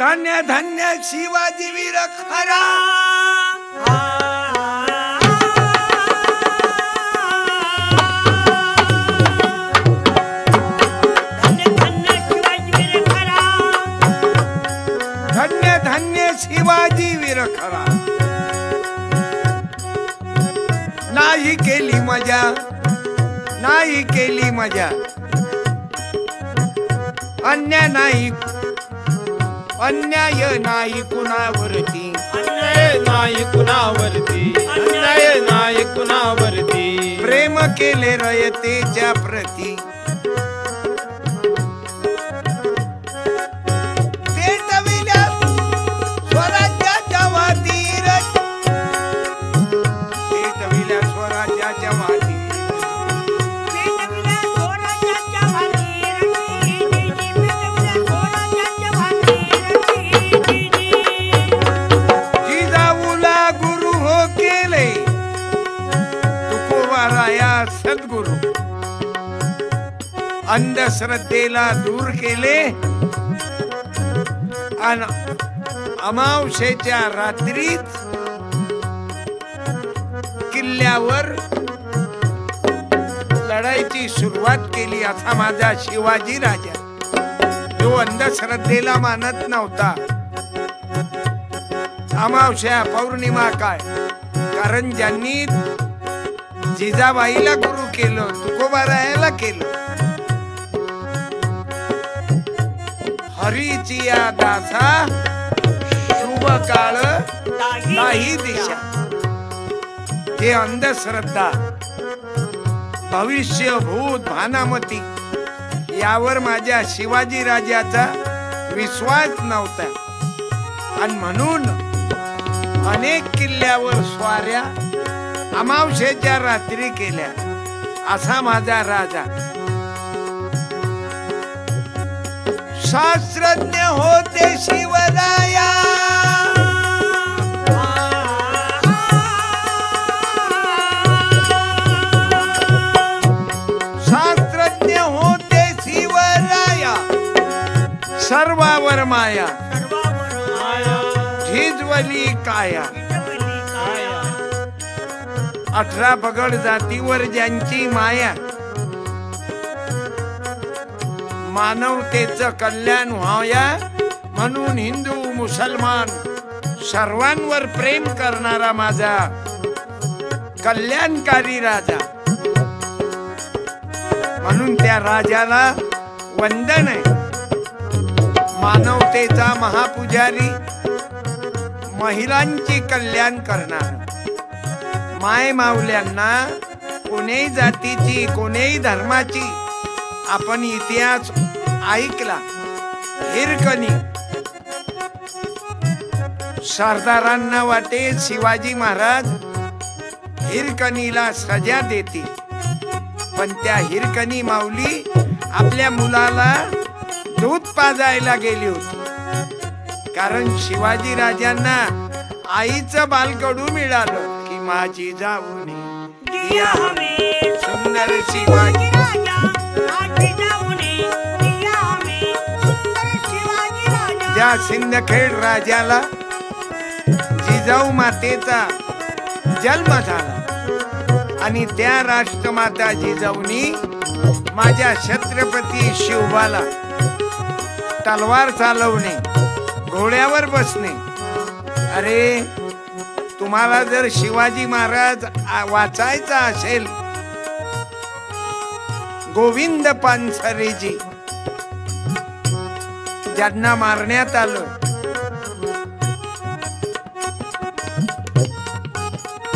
धन्य धन्य शिवाजी वीर खरा. धन्य धन्य शिवाजी वीर खरा. नाही केली मजा नाही केली मजा. अन्याय नाही अन्याय नाही कुणावरती. अन्याय नाही कुणावरती. अन्याय नाही कुणावरती. प्रेम केले रयतेच्या प्रती. अंधश्रद्धेला दूर केले आणि अमावशेच्या रात्रीत किल्ल्यावर लढाईची सुरुवात केली. असा माझा शिवाजी राजा. जो अंधश्रद्धेला मानत नव्हता. अमावश्या पौर्णिमा काय कारण ज्यांनी जिजाबाईला गुरु केलं तुकोबारायाला केलं. हरीची या दासा शुभ काळ नाही दिशा. हे अंधश्रद्धा भविष्य भूत भानामती यावर माझ्या शिवाजी राजाचा विश्वास नव्हता. आणि म्हणून अनेक किल्ल्यावर स्वाऱ्या अमावशेच्या रात्री केल्या. असा माझा राजा. शास्त्रज्ञ होते शिवराया. शास्त्रज्ञ होते शिवराया. सर्वावर माया. झिजवली काया. अठरा पगड जातीवर ज्यांची माया. मानवतेचं कल्याण व्हावया म्हणून हिंदू मुसलमान सर्वांवर प्रेम करणारा माझा कल्याणकारी राजा. म्हणून त्या राजाला वंदन आहे. मानवतेचा महापुजारी महिलांची कल्याण करणार. माय माऊल्यांना कोणीही जातीची कोणीही धर्माची आपण इतिहास ऐकला. हिरकणी सरदारांना वाटे शिवाजी महाराज हिरकणीला सजा देतील. पण त्या हिरकणी माऊली आपल्या मुलाला दूध पाजायला गेली होती. कारण शिवाजी राजांना आईचं बालकडू मिळालं की माझी जाऊ सुंदर शिवाजी. त्या सिंदखेड राजाला. जिजाऊ मातेचा जन्म झाला. आणि त्या राष्ट्रमाता जिजाऊनी माझ्या छत्रपती शिवबाला तलवार चालवणे घोड्यावर बसणे. अरे तुम्हाला जर शिवाजी महाराज वाचायचा असेल गोविंद पानसरेजी ज्यांना मारण्यात आलं.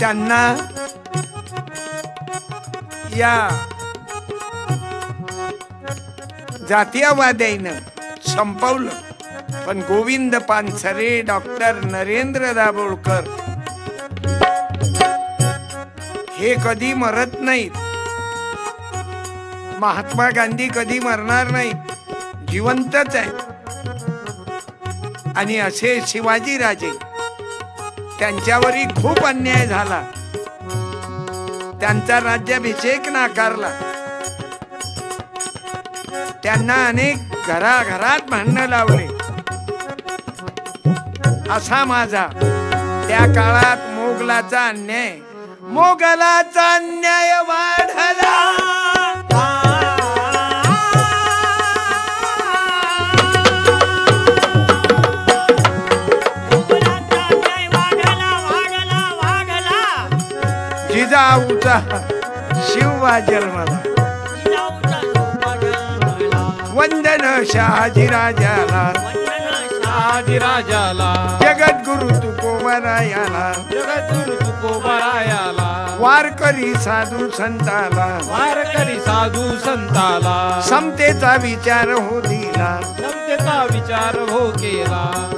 त्यांना या जातीयवाद्यानं संपवलं. पण गोविंद पानसरे डॉक्टर नरेंद्र दाभोळकर हे कधी मरत नाहीत. महात्मा गांधी कधी मरणार नाहीत. जिवंतच आहे आणि असे शिवाजीराजे त्यांच्यावरही खूप अन्याय झाला. त्यांचा राज्याभिषेक नाकारला. त्यांना अनेक घराघरात भांडणं लावले. असा माझा त्या काळात मोगलाचा अन्याय मोगलाचा अन्याय वाढला. जिजाऊचा शिवबा जन्मला. वंदन शहाजीराजाला राजाला. जगद्गुरु तुकोबरायाला. जगद्गुरु तुकोबरायाला. वारकरी साधू संताला. वारकरी साधू संताला. समतेचा विचार हो दिला. समतेचा विचार हो केला.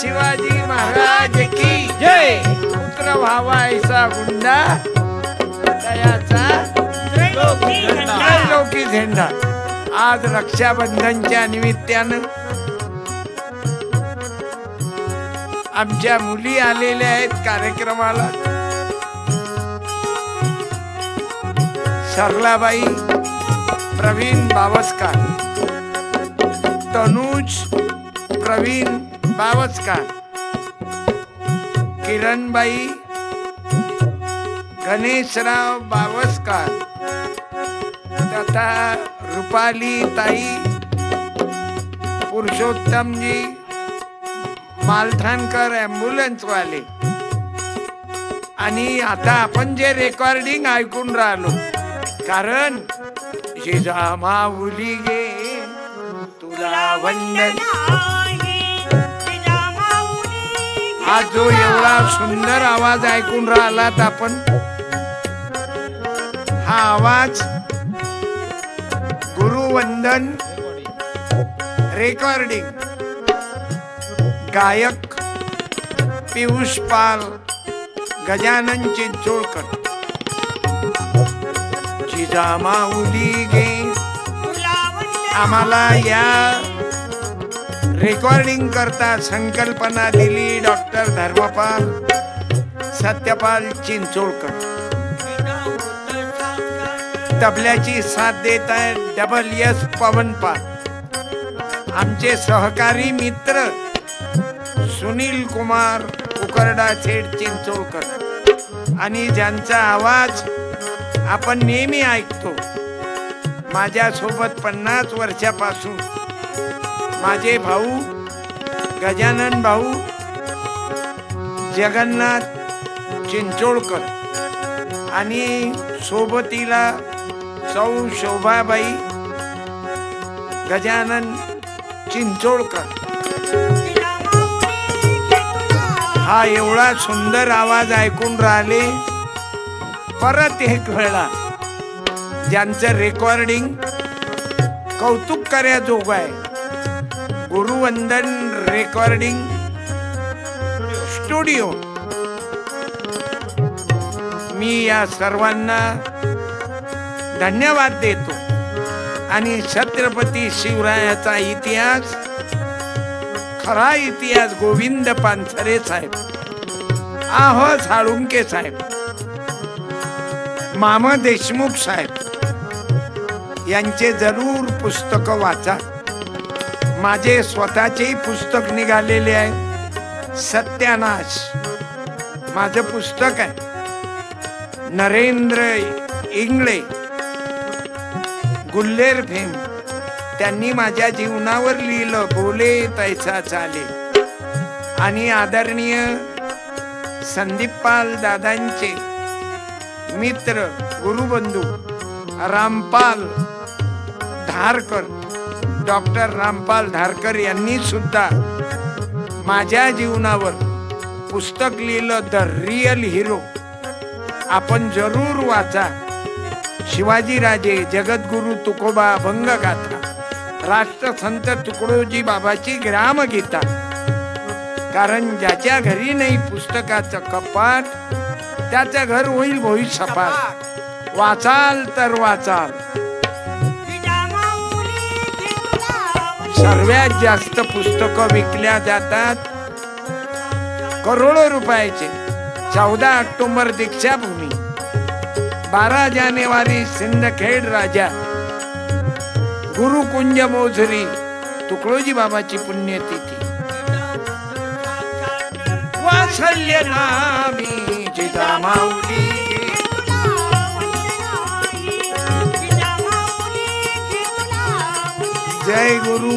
शिवाजी महाराज की जय. पुत्र व्हावा ऐसा गुंडा. दयाचा लौकी झेंडा. आज रक्षाबंधनच्या निमित्तानं आमच्या मुली आलेल्या आहेत कार्यक्रमाला. सरलाबाई प्रवीण बावस्कार. तनुज प्रवीण बावस्कार किरणबाई गणेशराव बावस्कार तथा रुपाली ताई पुरुषोत्तमजी मालठाणकर ॲम्ब्युलन्स वाले. आणि आता आपण जे रेकॉर्डिंग ऐकून राहिलो कारण जिजा माऊली गे तुला वंदन. आज जो एवढा सुंदर आवाज ऐकून राहिलात आपण. हा आवाज गुरुवंदन रेकॉर्डिंग. गायक पियुष पाल गजानन चिंचोळकर जिजामाऊली गे आम्हाला या रेकॉर्डिंग करता संकल्पना दिली डॉक्टर धर्मपाल. सत्यपाल चिंचोळकर. तबल्याची साथ देत आहे डबल एस पवनपाल आमचे सहकारी मित्र सुनील कुमार उकरडा सेठ चिंचोळकर. आणि ज्यांचा आवाज आपण नेहमी ऐकतो माझ्यासोबत पन्नास वर्षापासून माझे भाऊ गजानन भाऊ जगन्नाथ चिंचोळकर आणि सोबतीला सौ शोभाबाई गजानन चिंचोळकर. हा एवढा सुंदर आवाज ऐकून राहिले परत एक वेळा ज्यांचं रेकॉर्डिंग कौतुक करण्याजोग आहे. गुरुवंदन रेकॉर्डिंग स्टुडिओ मी या सर्वांना धन्यवाद देतो. आणि छत्रपती शिवरायाचा इतिहास खरा इतिहास गोविंद पानसरे साहेब आह साळुंके साहेब मामा देशमुख साहेब यांचे जरूर पुस्तक वाचा. माझे स्वतःचेही पुस्तक निघालेले आहे. सत्यानाश. माझं पुस्तक आहे. नरेंद्र इंगळे. गुल्लेर फेम त्यांनी माझ्या जीवनावर लिहिलं बोले तैसा चाले. आणि आदरणीय संदीपपाल दादांचे मित्र गुरुबंधू रामपाल धारकर डॉक्टर रामपाल धारकर यांनी सुद्धा माझ्या जीवनावर पुस्तक लिहिलं द रिअल हिरो आपण जरूर वाचा. शिवाजीराजे जगद्गुरु तुकोबा भंगगाथा राष्ट्रसंत तुकडोजी बाबाची ग्रामगीता. कारण ज्याच्या घरी नाही पुस्तकाचं कपाट त्याचं घर होईल भोई सपाट वाचाल तर वाचाल. सर्वात जास्त पुस्तकं विकल्या जातात करोडो रुपयाचे. चौदा ऑक्टोबर दीक्षाभूमी. बारा जानेवारी सिंदखेड राजा. गुरुकुंज मोझरी तुकडोजी बाबाची पुण्यतिथी. वासल्य नामी जिजामाऊली. জয় গুরু